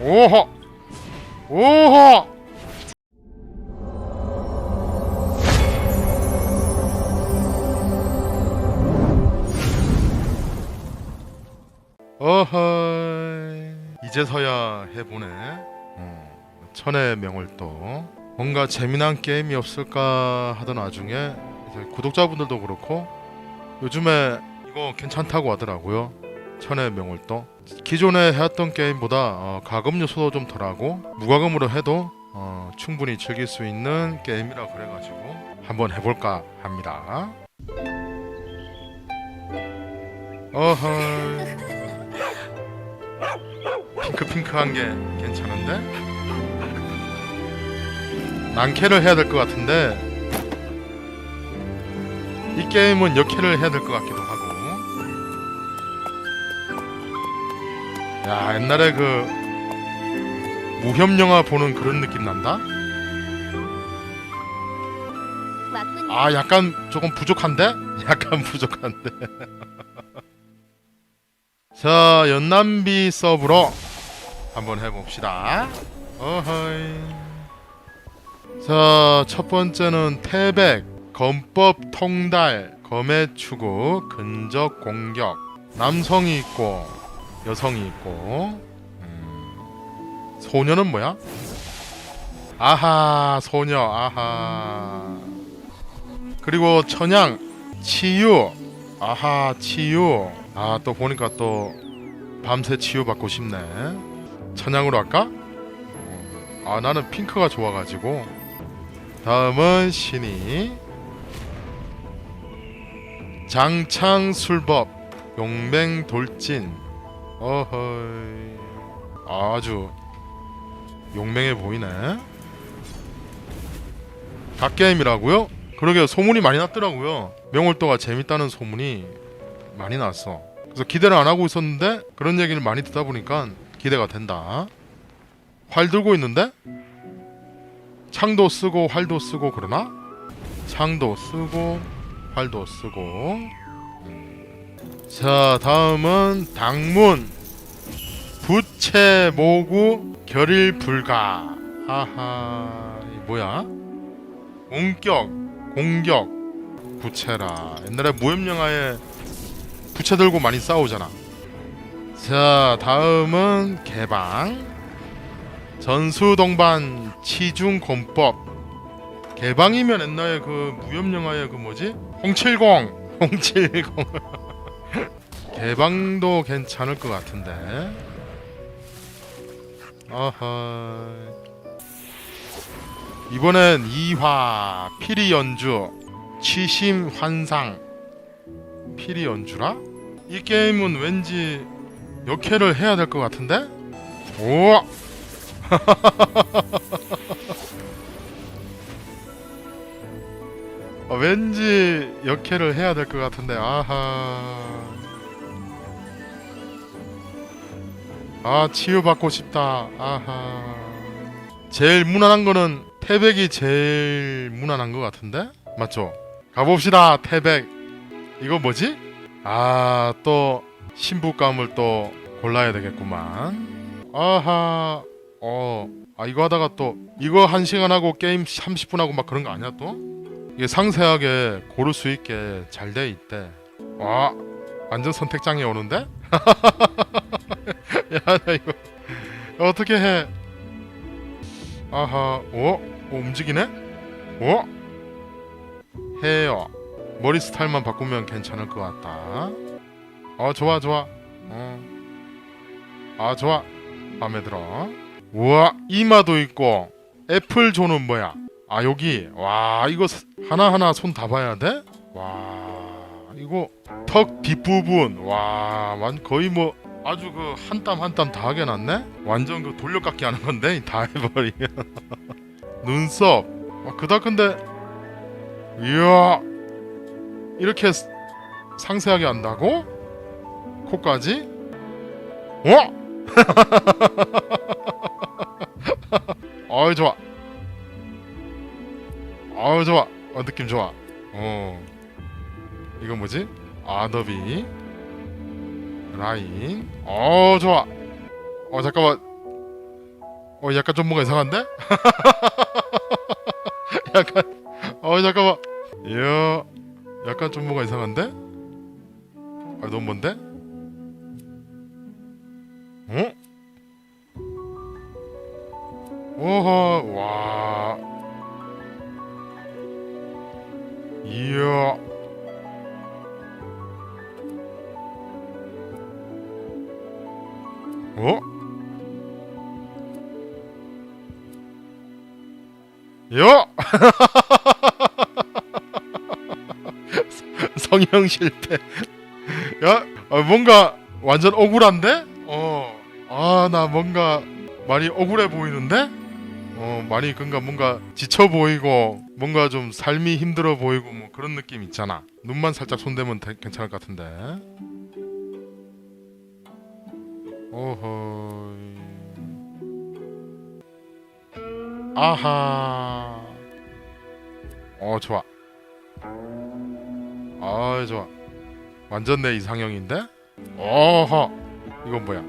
오호. 오호. 어허 이제서야 해보네. 어, 천의 명월도 뭔가 재미난 게임이 없을까 하던 와중에 구독자분들도 그렇고 요즘에 이거 괜찮다고 하더라고요 천의 명월도 기존에 해왔던 게임보다 어, 가금 요소도 좀 덜하고 무과금으로 해도 어, 충분히 즐길 수 있는 게임이라 그래가지고 한번 해볼까 합니다. 어허 핑크핑크한 게 괜찮은데? 난캐를 해야 될 것 같은데. 이 게임은 역캐를 해야 될 것 같기도 하고 야 옛날에 그 무협 영화 보는 그런 느낌 난다. 왔군요. 아 약간 조금 부족한데? 약간 부족한데. 자 연남비 서브로 한번 해봅시다. 어허이. 자 첫 번째는 태백, 검법 통달, 검의 추구, 근접 공격. 남성이 있고 여성이 있고. 음, 소녀는 뭐야? 아하 소녀. 아하. 그리고 천양 치유. 아하 치유. 아 또 보니까 또 밤새 치유 받고 싶네. 천양으로 할까? 아 나는 핑크가 좋아가지고. 다음은 신이. 장창술법 용맹 돌진 어허이 아주 용맹해 보이네 갓게임이라고요? 그러게 소문이 많이 났더라고요. 명월도가 재밌다는 소문이 많이 났어. 그래서 기대를 안 하고 있었는데 그런 얘기를 많이 듣다 보니까 기대가 된다. 활 들고 있는데 창도 쓰고 활도 쓰고 그러나? 창도 쓰고 활도 쓰고. 음. 자 다음은 당문. 부채 모구 결일 불가. 하하 이 뭐야? 공격 공격. 부채라. 옛날에 무협 영화에 부채 들고 많이 싸우잖아. 자 다음은 개방. 전수동반 치중권법. 개방이면 옛날에 그 무협 영화에 그 뭐지? 홍칠공. 홍칠공 개방도 괜찮을 것 같은데 아하 이번엔 2화 피리 연주 취심 환상 피리 연주라? 이 게임은 왠지 역해를 해야 될 것 같은데? 오! 어, 왠지 역해를 해야 될 것 같은데 아하 아 치유받고 싶다 아하 제일 무난한 거는 태백이 제일 무난한 것 같은데 맞죠? 가봅시다 태백 이거 뭐지? 아 또 신부감을 또 골라야 되겠구만 아하 어아 이거 하다가 또 이거 한 시간 하고 게임 30분 하고 막 그런 거 아니야 또? 이게 상세하게 고를 수 있게 잘 돼 있대 와 완전 선택장애 오는데? 야 나 이거 어떻게 해 아하, 오, 오 움직이네? 오, 헤어 머리 스타일만 바꾸면 괜찮을 것 같다. 어, 좋아, 좋아. 어, 아, 좋아. 마음에 들어. 우와, 이마도 있고 애플 존은 뭐야? 아 여기 와 이거 하나 하나 손 다 봐야 돼? 와 이거 턱 뒷부분 와 완 거의 뭐 아주 그 한 땀 한 땀 다 하게 놨네? 완전 그 돌려깎기 하는 건데 다 해버리면 눈썹 아, 그다 근데 이야 이렇게 스- 상세하게 한다고? 코까지? 어? 어이 좋아 어이 좋아 어 느낌 좋아 어 이건 뭐지? 아더비 라인 어 좋아 어 잠깐만 어 약간 좀 뭔가 이상한데? 약간 어 잠깐만 야 약간 좀 뭔가 이상한데? 아 너무 뭔데? 어? 오호 와 요! 성형 실패. 야, 아, 뭔가 완전 억울한데? 어. 아, 나 뭔가 많이 억울해 보이는데? 어, 많이 그니까 뭔가 지쳐 보이고 뭔가 좀 삶이 힘들어 보이고 뭐 그런 느낌 있잖아. 눈만 살짝 손대면 되- 괜찮을 것 같은데. 오호. 아하. 어 좋아. 아 좋아. 완전 내 이상형인데? 어허. 이건 뭐야?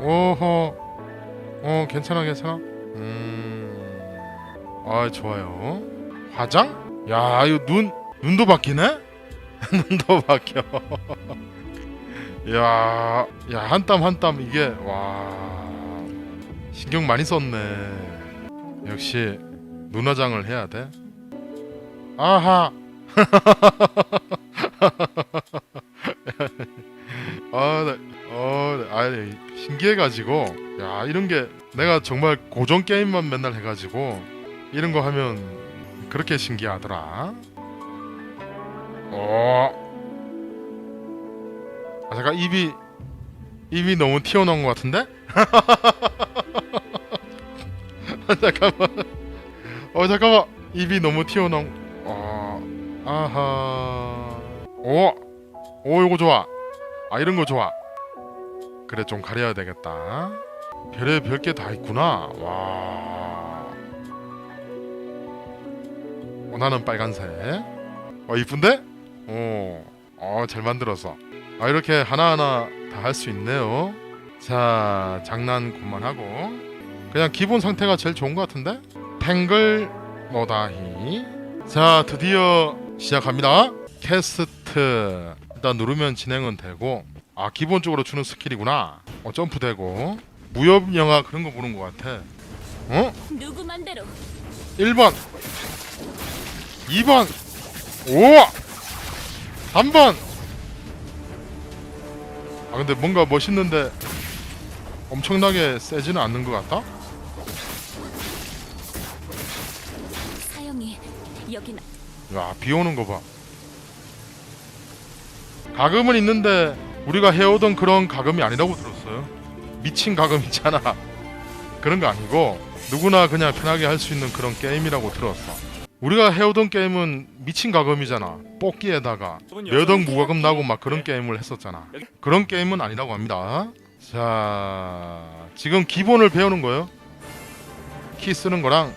오호. 어 괜찮아 괜찮아. 음. 아 좋아요. 화장? 야 이거 눈 눈도 바뀌네? 눈도 바뀌어. 야, 야 한 땀 한 땀 이게 와 신경 많이 썼네. 역시 눈화장을 해야 돼. 아하. 아, 네. 어, 네. 아, 네. 신기해가지고 야 이런 게 내가 정말 고전 게임만 맨날 해가지고 이런 거 하면 그렇게 신기하더라. 어. 아 잠깐 입이 입이 너무 튀어나온 것 같은데? 잠깐만. 어 잠깐만 입이 너무 튀어나온. 어 아하. 오. 오 이거 좋아. 아 이런 거 좋아. 그래 좀 가려야 되겠다. 별에 별게 다 있구나. 와. 어, 나는 빨간색. 어 이쁜데? 어. 어잘 만들었어. 아 이렇게 하나하나 다 할 수 있네요. 자 장난 그만하고 그냥 기본 상태가 제일 좋은 것 같은데? 탱글 모다히 자 드디어 시작합니다. 캐스트 일단 누르면 진행은 되고 아 기본적으로 주는 스킬이구나. 어 점프되고 무협 영화 그런 거 보는 것 같아. 어? 누구 맘대로 1번 2번 5 3번 아 근데 뭔가 멋있는데 엄청나게 세지는 않는 것 같다? 여긴 야, 비 오는 거 봐. 가금은 있는데 우리가 해오던 그런 가금이 아니라고 들었어요. 미친 가금 있잖아. 그런 거 아니고 누구나 그냥 편하게 할 수 있는 그런 게임이라고 들었어. 우리가 해오던 게임은 미친 가금이잖아. 뽑기에다가 여덕 무과금 나고 막 그런 게임을 했었잖아. 그런 게임은 아니라고 합니다. 자, 지금 기본을 배우는 거예요. 키 쓰는 거랑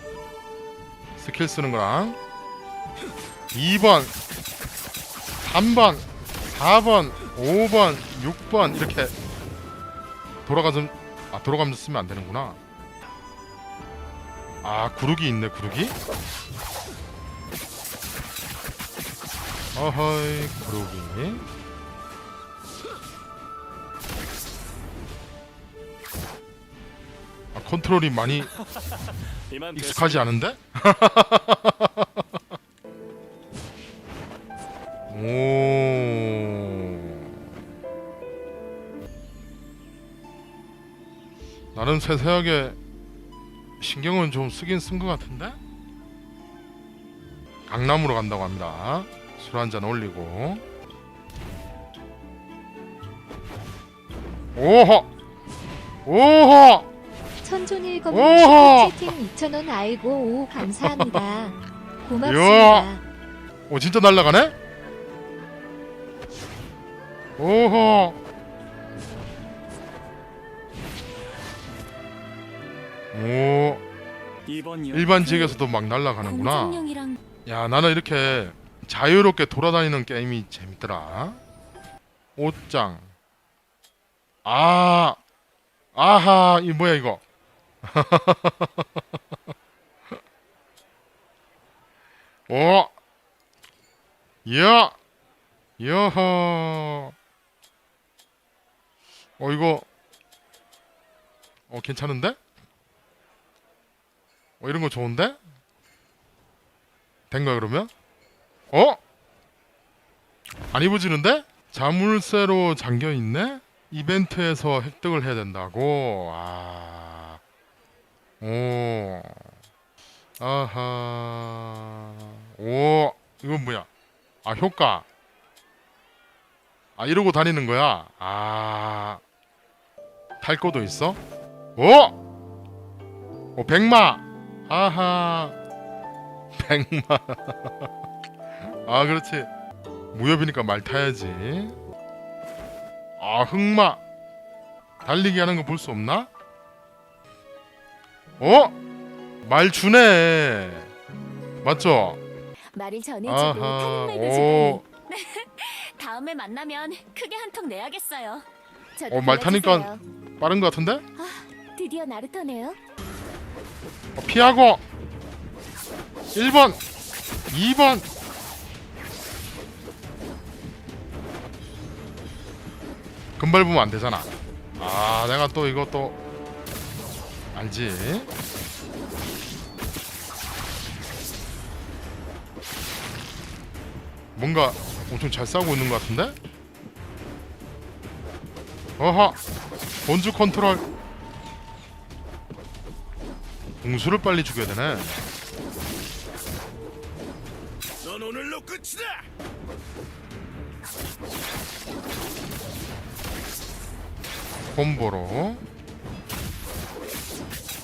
스킬 쓰는 거랑 2번, 3번, 4번, 5번, 6번 이렇게 돌아가서 아 돌아가면서 쓰면 안 되는구나. 아 구르기 있네 구르기. 어허이 구르기. 아 컨트롤이 많이 익숙하지 않은데? 세세하게 신경은 좀 쓰긴 쓴 것 같은데? 강남으로 간다고 합니다. 술 한 잔 올리고. 오호! 오호! 천존일검님 오호! 슈퍼채팅 2,000원 알고 오 감사합니다. 고맙습니다. 오 진짜 날라가네? 오호 오. 일반 지역에서도 막 날라가는구나. 공정령이랑 야 나는 이렇게 자유롭게 돌아다니는 게임이 재밌더라. 옷장. 아, 아하 이 뭐야 이거? 오 야! 여허 어 이거. 어 괜찮은데? 어 이런 거 좋은데? 된 거야 그러면? 어? 안 입어지는데? 자물쇠로 잠겨 있네? 이벤트에서 획득을 해야 된다고. 아. 오. 아하. 오. 이건 뭐야? 아, 효과. 아, 이러고 다니는 거야. 아. 탈 거도 있어? 오! 오, 백마. 아하. 백마. 아, 그렇지. 무협이니까 말 타야지. 아 흑마 달리기 하는 거 볼 수 없나? 어? 말 주네 맞죠? 말을 전해주고 아하 타는 말도 오, 주다니 다음에 만나면 크게 한 통 내야겠어요 저도 어, 말 타니까-. 빠른 거 같은데? 드디어 나루토네요 어, 피하고. 1번. 2번. 금발 보면 안 되잖아. 아 내가 또또 알지? 뭔가 엄청 잘 싸우고 있는 것 같은데? 어허. 본주 컨트롤 공수를 빨리 죽여야 되네. 넌 오늘로 끝이다. 콤보로.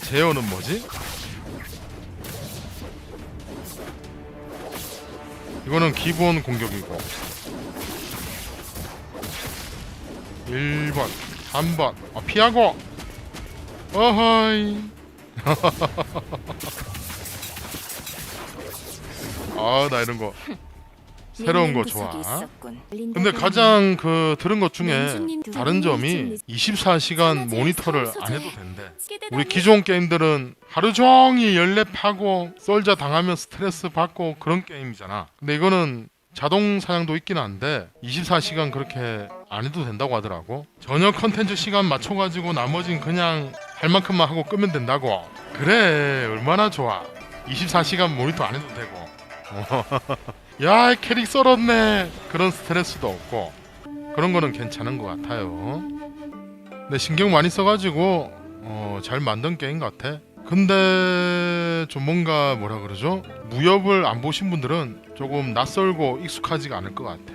제어는 뭐지? 이거는 기본 공격이고. 1번 3번. 아, 피하고. 어허이 아 나 이런 거 새로운 거 좋아 근데 가장 그 들은 것 중에 다른 점이 24시간 모니터를 안 해도 된대. 우리 기존 기존 게임들은 하루 종일 연랩하고 썰자 당하면 스트레스 받고 그런 게임이잖아. 근데 이거는 자동 사냥도 있긴 한데 24시간 그렇게 안 해도 된다고 하더라고. 저녁 컨텐츠 시간 맞춰가지고 나머진 그냥 할 만큼만 하고 끄면 된다고. 그래 얼마나 좋아. 24시간 모니터 안 해도 되고. 야 캐릭 썰었네. 그런 스트레스도 없고 그런 거는 괜찮은 것 같아요. 근데 신경 많이 써가지고 어, 잘 만든 게임 같아. 근데 좀 뭔가 뭐라 그러죠? 무협을 안 보신 분들은 조금 낯설고 익숙하지가 않을 것 같아.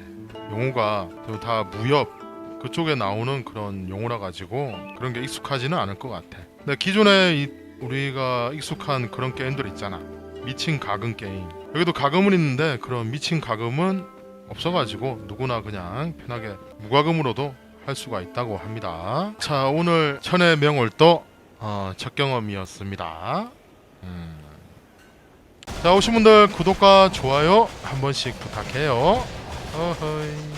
용어가 그다 무협 그쪽에 나오는 그런 용어라 가지고 그런 게 익숙하지는 않을 것 같아. 근데 기존에 이- 우리가 익숙한 그런 게임들 있잖아. 미친 가금 게임. 여기도 가금은 있는데 그런 미친 가금은 없어가지고 누구나 그냥 편하게 무과금으로도 할 수가 있다고 합니다. 자 오늘 천의 명월도 어, 첫 경험이었습니다. 음. 자 오신 분들 구독과 좋아요 한 번씩 부탁해요. 어허이.